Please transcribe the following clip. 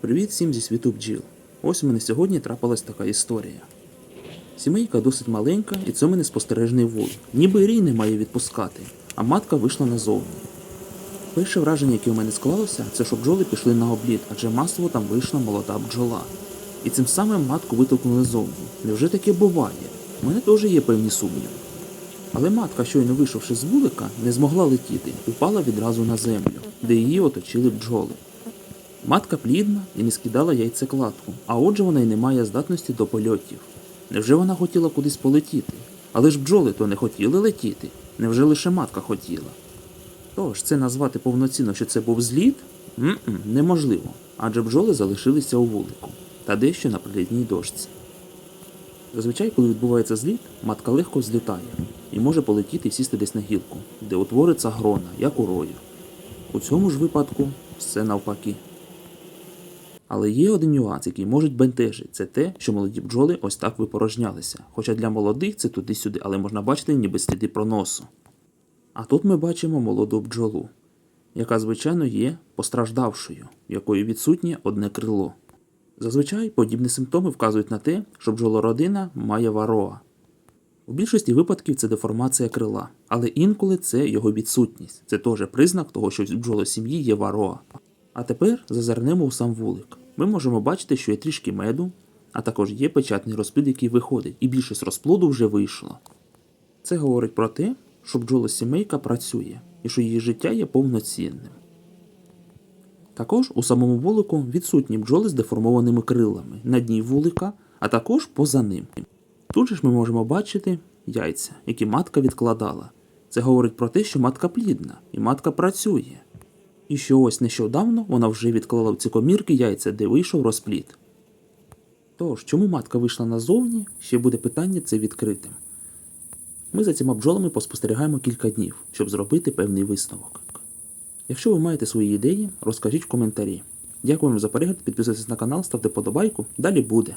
Привіт всім зі світу бджіл. Ось у мене сьогодні трапилась така історія. Сімейка досить маленька, і це у мене. Ніби рій не має відпускати, а матка вийшла назовні. Перше враження, яке у мене склалося, це що бджоли пішли на обліт, адже масово там вийшла молода бджола. І цим самим матку витолкнули зовні. Невже таке буває? У мене теж є певні сумніви. Але матка, щойно вийшовши з вулика, не змогла летіти, упала відразу на землю, де її оточили бджоли. Матка плідна і не скидала яйцекладку, а отже вона й не має здатності до польотів. Невже вона хотіла кудись полетіти? Але ж бджоли то не хотіли летіти. Невже лише матка хотіла? Тож, це назвати повноцінно, що це був зліт? М-м, неможливо, адже бджоли залишилися у вулику та дещо на прилітній дошці. Зазвичай, коли відбувається зліт, матка легко взлітає і може полетіти і сісти десь на гілку, де утвориться грона, як у рою. У цьому ж випадку все навпаки. Але є один нюанс, який можуть бентежити, це те, що молоді бджоли ось так випорожнялися. Хоча для молодих це туди-сюди, але можна бачити ніби сліди проносу. А тут ми бачимо молоду бджолу, яка, звичайно, є постраждавшою, в якої відсутнє одне крило. Зазвичай подібні симптоми вказують на те, що бджолородина має вароа. У більшості випадків це деформація крила, але інколи це його відсутність. Це теж признак того, що в бджолосім'ї є вароа. А тепер зазирнемо у сам вулик. Ми можемо бачити, що є трішки меду, а також є печатний розплід, який виходить, і більшість розплоду вже вийшло. Це говорить про те, що бджолосімейка працює і що її життя є повноцінним. Також у самому вулику відсутні бджоли з деформованими крилами на дні вулика, а також поза ним. Тут же ж ми можемо бачити яйця, які матка відкладала. Це говорить про те, що матка плідна і матка працює. І що ось нещодавно вона вже відклала в ці комірки яйця, де вийшов розплід. Тож, чому матка вийшла назовні, ще буде питання це відкритим. Ми за цими бджолами поспостерігаємо кілька днів, щоб зробити певний висновок. Якщо ви маєте свої ідеї, розкажіть в коментарі. Дякую вам за перегляд, підписуйтесь на канал, ставте подобайку, далі буде.